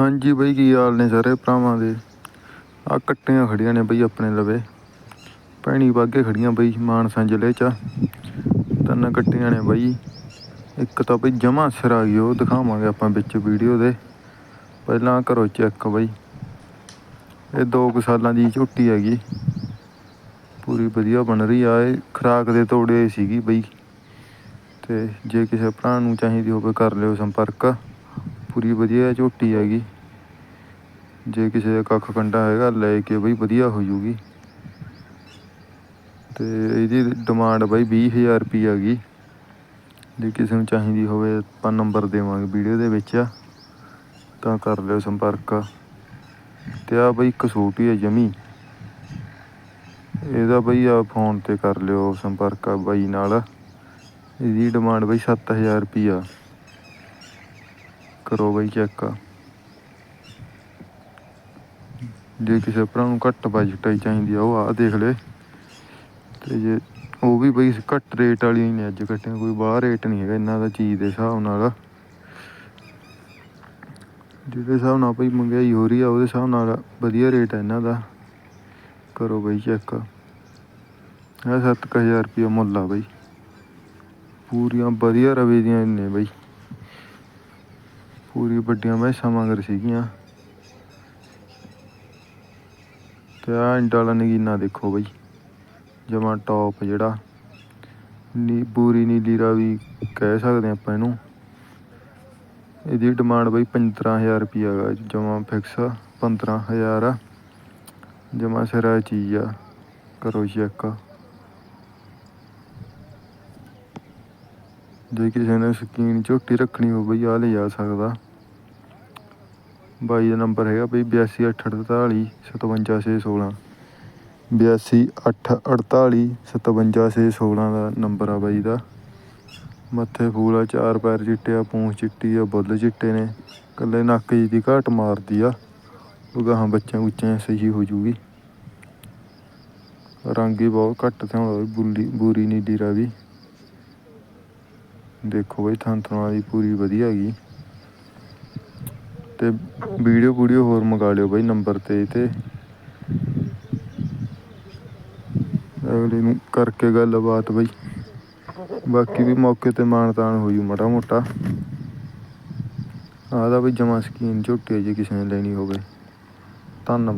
ਹਾਂਜੀ ਬਈ, ਕੀ ਹਾਲ ਨੇ ਸਾਰੇ ਭਰਾਵਾਂ ਦੇ? ਆ ਕੱਟੀਆਂ ਖੜੀਆਂ ਨੇ ਬਈ ਆਪਣੇ ਲਵੇ। ਭੈਣੀ ਬਾਗੇ ਖੜੀਆਂ ਬਈ ਮਾਨਸਾ ਜ਼ਿਲ੍ਹੇ ਚ। ਤਿੰਨ ਕੱਟੀਆਂ ਨੇ ਬਈ। ਇੱਕ ਤਾਂ ਬਈ ਜਮਾ ਸਿਰ ਆ ਗਈ ਉਹ ਦਿਖਾਵਾਂਗੇ ਆਪਾਂ ਵਿੱਚ ਵੀਡੀਓ ਦੇ। ਪਹਿਲਾਂ ਕਰੋ ਚੈੱਕ ਬਈ। ਇਹ ਦੋ ਕੁ ਸਾਲਾਂ ਦੀ ਝੁੱਟੀ ਹੈਗੀ। ਪੂਰੀ ਵਧੀਆ ਬਣ ਰਹੀ ਆ, ਇਹ ਖਰਾਕ ਦੇ ਤੋੜੇ ਸੀਗੀ ਬਈ। ਤੇ ਜੇ ਕਿਸੇ ਭਰਾ ਨੂੰ ਚਾਹੀਦੀ ਹੋਵੇ ਕਰ ਲਿਓ ਸੰਪਰਕ। ਪੂਰੀ ਵਧੀਆ ਝੋਟੀ ਹੈਗੀ। ਜੇ ਕਿਸੇ ਦਾ ਕੱਖ ਕੰਡਾ ਹੈਗਾ, ਲੈ ਕੇ ਬਈ ਵਧੀਆ ਹੋ ਜੂਗੀ। ਤੇ ਇਹਦੀ ਡਿਮਾਂਡ ਬਈ 20000 ਰੁਪਏ ਹੈਗੀ। ਜੇ ਕਿਸੇ ਨੂੰ ਚਾਹੀਦੀ ਹੋਵੇ, ਆਪਾਂ ਨੰਬਰ ਦੇਵਾਂਗੇ ਵੀਡੀਓ ਦੇ ਵਿੱਚ ਤਾਂ ਕਰ ਲਿਓ ਸੰਪਰਕ। ਤੇ ਆ ਬਈ ਕਸੂਟੀ ਹੈ ਜਮੀ। ਇਹਦਾ ਬਈ ਆ ਫੋਨ ਤੇ ਕਰ ਲਿਓ ਸੰਪਰਕ ਆ ਬਾਈ ਨਾਲ। ਇਹਦੀ ਡਿਮਾਂਡ ਬਈ 7000 ਰੁਪਿਆ ਕਰੋ ਬਈ ਚੈੱਕ ਜੇ ਕਿਸੇ ਭਰਾ ਨੂੰ ਘੱਟ ਬਜਟ ਹੀ ਚਾਹੀਦੀ ਆ, ਉਹ ਆ ਦੇਖ ਲੈ। ਤੇ ਜੇ ਉਹ ਵੀ ਬਈ ਘੱਟ ਰੇਟ ਵਾਲੀਆਂ ਨੇ ਅੱਜ ਕੱਟੀਆਂ, ਕੋਈ ਬਾਹਰ ਰੇਟ ਨਹੀਂ ਹੈਗਾ ਇਹਨਾਂ ਦਾ ਚੀਜ਼ ਦੇ ਹਿਸਾਬ ਨਾਲ। ਜਿਹੜੇ ਹਿਸਾਬ ਨਾਲ ਬਈ ਮਹਿੰਗਾਈ ਹੋ ਰਹੀ ਆ, ਉਹਦੇ ਹਿਸਾਬ ਨਾਲ ਵਧੀਆ ਰੇਟ ਹੈ ਇਹਨਾਂ ਦਾ। ਕਰੋ ਬਈ ਚੈੱਕ ਇਹ 7000 ਰੁਪਏ ਮੁੱਲ ਆ ਬਈ। ਪੂਰੀਆਂ ਵਧੀਆ ਰਵੇ ਦੀਆਂ ਨੇ ਬਈ। ਪੂਰੀ ਵੱਡੀਆਂ ਮੈਸਾਂ ਮਗਰ ਸੀਗੀਆਂ। ਤੇ ਆ ਇੰਡਾ ਵਾਲਾ ਨਗੀਨਾ ਦੇਖੋ ਬਈ, ਜਮਾ ਟੌਪ ਜਿਹੜਾ। ਨੀ, ਪੂਰੀ ਨੀਲੀ ਰਾਵੀ ਕਹਿ ਸਕਦੇ ਆਪਾਂ ਇਹਨੂੰ। ਇਹਦੀ ਡਿਮਾਂਡ ਬਈ 15000 ਰੁਪਿਆ ਹੈਗਾ ਜਮਾ ਫਿਕਸ 15000 ਆ। ਜਮਾ ਸਿਰਾ ਚੀਜ਼ ਆ, ਕਰੋ ਚੈੱਕ ਜੇ ਕਿਸੇ ਨੇ ਸਕੀਨ ਝੋਟੀ ਰੱਖਣੀ ਹੋਵੇ ਬਈ ਆ ਲੈ ਜਾ ਸਕਦਾ। ਬਾਈ ਦਾ ਨੰਬਰ ਹੈਗਾ ਬਈ 8288 57616 8288 57616 ਦਾ ਨੰਬਰ ਆ ਬਾਈ ਦਾ। ਮੱਥੇ ਫੂਲ ਆ, ਚਾਰ ਪੈਰ ਚਿੱਟੇ ਆ, ਪੂੰਛ ਚਿੱਟੀ ਆ, ਬੁੱਲ ਚਿੱਟੇ ਨੇ। ਕੱਲੇ ਨੱਕ ਜੀ ਦੀ ਘਾਟ ਮਾਰਦੀ ਆ। ਉਹ ਗਾਹਾਂ ਬੱਚਿਆਂ ਬੁੱਚਿਆਂ ਸਹੀ ਹੋ ਜੂਗੀ। ਰੰਗ ਹੀ ਬਹੁਤ ਘੱਟ ਥਿਆਉਂਦਾ ਬੁੱਲੀ ਬੂਰੀ ਨੀਲੀ ਰਾਵੀ। ਦੇਖੋ ਬਈ, ਥਾਂ ਦੀ ਪੂਰੀ ਵਧੀਆ ਹੈਗੀ। ਤੇ ਵੀਡੀਓ ਵੀਡੀਓ ਹੋਰ ਮੰਗਾ ਲਿਓ ਬਈ ਨੰਬਰ ਤੇ ਤੇ। ਅਗਲੇ ਨੂੰ ਕਰਕੇ ਗੱਲਬਾਤ ਬਈ। ਬਾਕੀ ਵੀ ਮੌਕੇ ਤੇ ਮਾਣ ਤਾਣ ਹੋ ਜੂ ਮਾੜਾ ਮੋਟਾ। ਆਹ ਬਈ ਜਮਾ ਸਕੀਨ ਝੋਟੀ ਜੇ ਕਿਸੇ ਨੇ ਲੈਣੀ ਹੋਵੇ। ਧੰਨਵਾਦ।